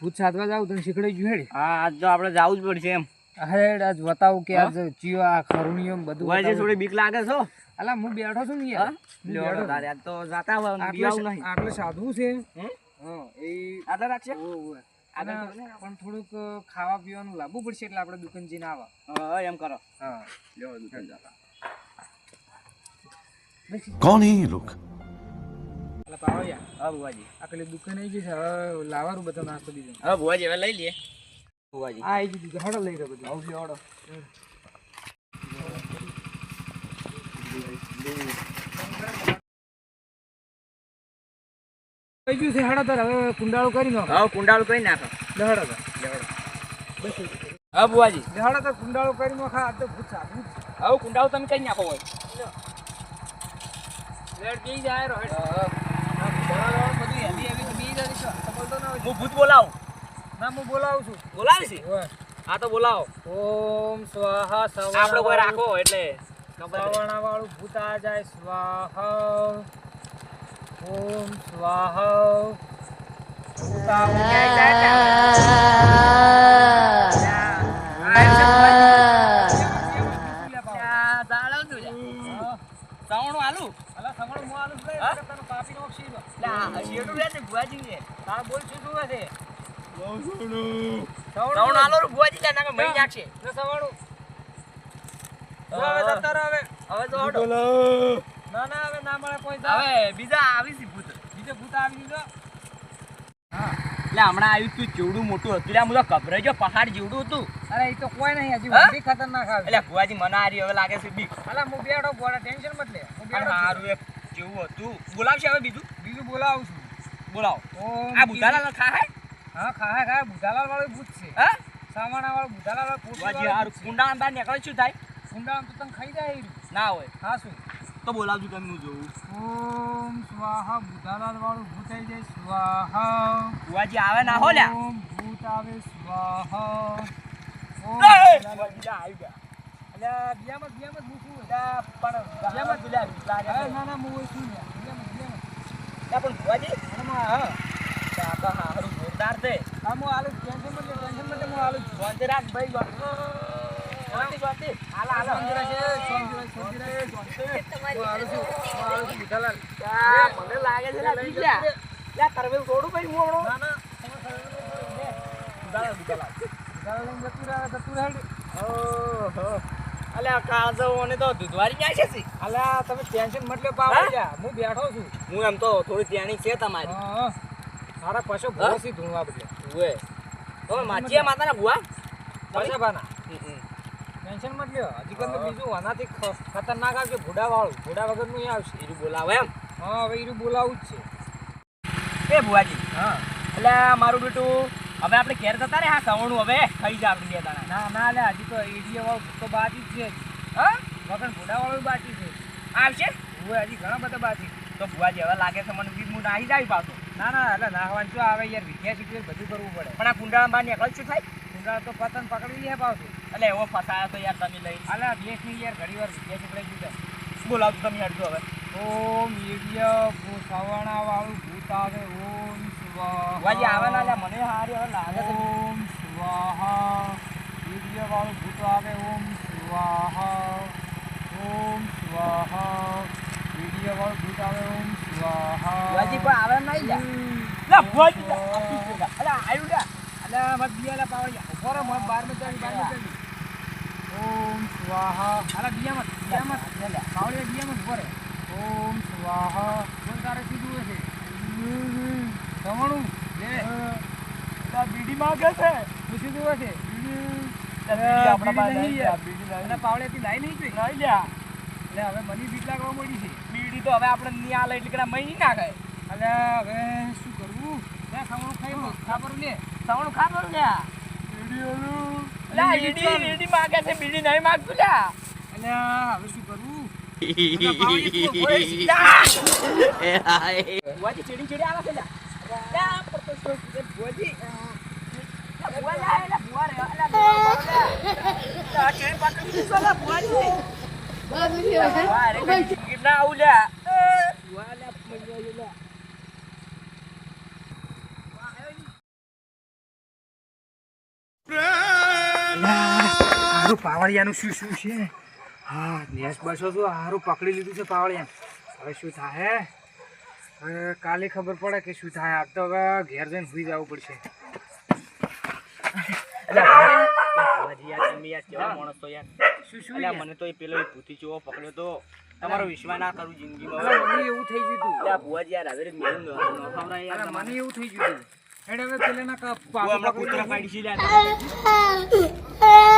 ભૂત સાધવા જાવ તો આપણે જવું જ પડશે બીક લાગે છો છે હા? એ પણ થોડુંક ખાવા પીવાનું લાવવું પડશે એટલે આપડે દુકાન જઈને આવા. હા એમ કરો. હા. લ્યો દુકાન એટલે પાવડિયા હા બુવાજી આ પેલી દુકાન આવી ગઈ છે હવે લાવવાનું બધો નાસ્તો બીજો. હા બુવાજી હવે લઈ લઈએ બુવાજી આ આવી ગઈ હડો લઈ રહ્યો બધું. આવશે ઓડો થઈ ગયું છે હડો તાર. હવે કુંડાળું કરી નાખો. હા કુંડાળું કઈ નાખો. લે હડો તાર. હા બુવાજી લે હડો તાર કુંડાળું કરી નાખો. આ તો ભૂત સાધવું હવે કુંડાળું તમે કઈ નાખો હોય. લેટ પી જાય રો હું ભૂત બોલાવું. ના હું બોલાવું છું. બોલાવે છે? હા તો બોલાવો. ઓમ સ્વાહા આપણે કોઈ રાખો એટલે સવર્ણ વાળું ભૂત આ જાય સ્વાહા. ઓમ સ્વાહા. ભૂત આવું જાય તું. સવણું આલુ અલા સવર્ણ મો આલુ લે, તને કાપી નો લો. લા આ શેરડું લે છે ભુવાજી ને. તા બોલ શું જોવે છે? સવણું સવર્ણ આલો રો ભુવાજી લે નાકે મઈ નાખશે. ને સવર્ણ હવે જતા હવે. હવે તો હટો ના ના હવે ના મળે કોઈ હવે બીજા આવી સી ભૂત. બીજો ભૂત આવી હા એટલે હમણાં આવ્યું તું ચેવડું મોટું હતું. એટલે હું તો ગભરાઈ ગયો પહાડ જેવડું હતું. અરે એ તો કોઈ નહીં હજી હા? વધી ખતરનાક આવે એટલે ભુવાજી મને હારી હવે લાગે છે બીક. અલા હું બેડો બોડા ટેન્શન મત લે. હું બેડો હારું એક જેવું હતું. બોલાવશે હવે બીજું? બીજું બોલાવું છું. બોલાવો. આ બુધાલાલ ખાય? હા ખાય ખાય. બુધાલાલ વાળું ભૂત છે. હા? સામાણા વાળું બુધાલાલ વાળું ભૂત ભુવાજી હારું કુંડાળા બહાર નીકળે શું થાય? કુંડાળામાં તો તને ખાઈ જાય ના હોય. હા શું? તો બોલાવજો તમે હું જોઉં ઓમ સ્વાહા બુધાલાલ વાળું ભૂત આવી જાય. સ્વાહા. ભુવાજી આવે ના હો લ્યા. ઓમ ભૂત આવે સ્વાહા. ઓમ લ્યા આવી ગયા. અલ્યા બિયામત બિયામત હું શું લ્યા, પણ બિયામત બીજા બીક લાગે ના ના હું છું બિયામત પણ ભુવાજી? આમાં હા આ તો હારું જોરદાર છે. હા હું આલુ ટેન્શન મત લે ટેન્શન મત લે હું આલુ છું. રાખ ભાઈ શાંતિ. શાંતિ હાલ હાલ. મને લાગે છે છોડું ભાઈ હું હમણાં. ના ના લઈને જતું રહે જતું રહે ઓહો. અલ્યા તો દૂધવારી ક્યાં છે સી? અલ્યા તમે ટેન્શન મત લો હા? હું બેઠો છું હું એમ તો થોડી ત્યાંની છે તમારી મારા પશુ ભરોસી ધૂણવા બદલે ઉવે. તો માચીએ માતાના ભુવા પાછા બાના. ટેન્શન મત લ્યો. હજી. બીજું આનાથી ખતરનાક આવશે. ભૂડા વાળું વગરનું ય આવશે. બીજું બોલાવે એમ. હા હવે એનું બોલાવું જ છે. એ ભુવાજી. હા. એટલે મારું બેટું હવે આપણે ઘેર જતા રે હા સવણું હવે. ખાઈ જા આપણે બે દાણા. ના ના લે હજી તો એડિયા વાળું તો બાકી જ છે હા? વગર ભૂડા વાળું બાકી છે. આવશે? હવે હજી ઘણા બધા બાકી. તો ભુવાજી હવે લાગે છે મને બીજ હું નાહી જાય પાછો. ના ના એટલે નાહવાનું શું આવે યાર? વિદ્યા શીખવી બધું કરવું પડે. પણ આ કુંડાળા બહાર નીકળ શું થાય? કુંડાળ તો પતંગ પકડી લે પાવતું એટલે એવો ફસાયો તો યાર તમે લઈ. અલા દેશની યાર ઘણી વાર વિદ્યા શીખવાઈ દીધા બોલાવજો તમે હડજો હવે? ઓમ મીડિયા સવર્ણા વાળું ભૂત આવે ઓમ સ્વાહા. ભુવાજી આવે ના મને હારી હવે લાગે છે. ઓમ સ્વાહા. મીડિયા વાળું ભૂત આવે ઓમ સ્વાહા. ઓમ સ્વાહા. મીડિયા વાળું ભૂત આવે ઓમ સ્વાહા. વાજી કોઈ આવે નહીં લ્યા. લ્યા, ભૂત? અલ્યા, આયુ લ્યા. અલ્યા મત બિયાલા પાવડિયા રહો મત બારમાં ચાલી બારમાં ચાલી ઓમ સ્વાહા. અલા બિયામત બિયામત પાવડિયા બિયામત ઊભો રહે. ઓમ સ્વાહા. બોલ તારે જુએ છે. જમણું લે આ બીડી માંગે છે. શું જુએ છે. પાવડેથી લાઈ નહીં જોઈ. નહીં લ્યા. એટલે હવે મને બીક લાગવા મળી છે. બીડી તો હવે આપણે નહીં આલે એટલે કદાચ મહી ના એટલે હવે શું કરવું? લે ખાવાનું ખાઈ લો. ખાબર લે. સવણું લ્યા લ્યા, ઈડી ઈડી માંગે છે બીડી નહીં માંગતું લ્યા એટલે હવે શું ચીડી ચીડી આવે છે લ્યા. લ્યા, પડતો શું છે, ભુવાજી? લ્યા, ભુવા લ્યા, લ્યા, ભુવા રે, લ્યા, ભુવા રે, લ્યા. લ્યા, ચીડી પકડી દીધો લ્યા, ભુવાજી. ભુવા રે, કઈ ટિકિટ ના આવું લ્યા. એ, ભુવા લ્યા, મરી ગયો લ્યા. હારું પાવળિયાનું શું શું છે? હા નેસ બસો તો હારું પકડી લીધું છે પાવળિયા. હવે શું થાય હવે કાલે ખબર પડે કે શું થાય. આજ તો હવે ઘેર જઈને સુઈ જવું પડશે. ભુવાજી તમે યાર કેવા માણસ છો યાર? શું શું મને તો એ પેલો ભૂતી ચૂવો પકડ્યો તો. તમારો વિશ્વાસ ના કરું જિંદગીમાં. મને એવું થઈ ગયું હતું અલ્યા, ભુવાજી યાર હવે ન. મને એવું થઈ ગયું હતું એને હવે પેલાના કા- હું હમણાં પાપા કૂતરા પકડી પાડી છે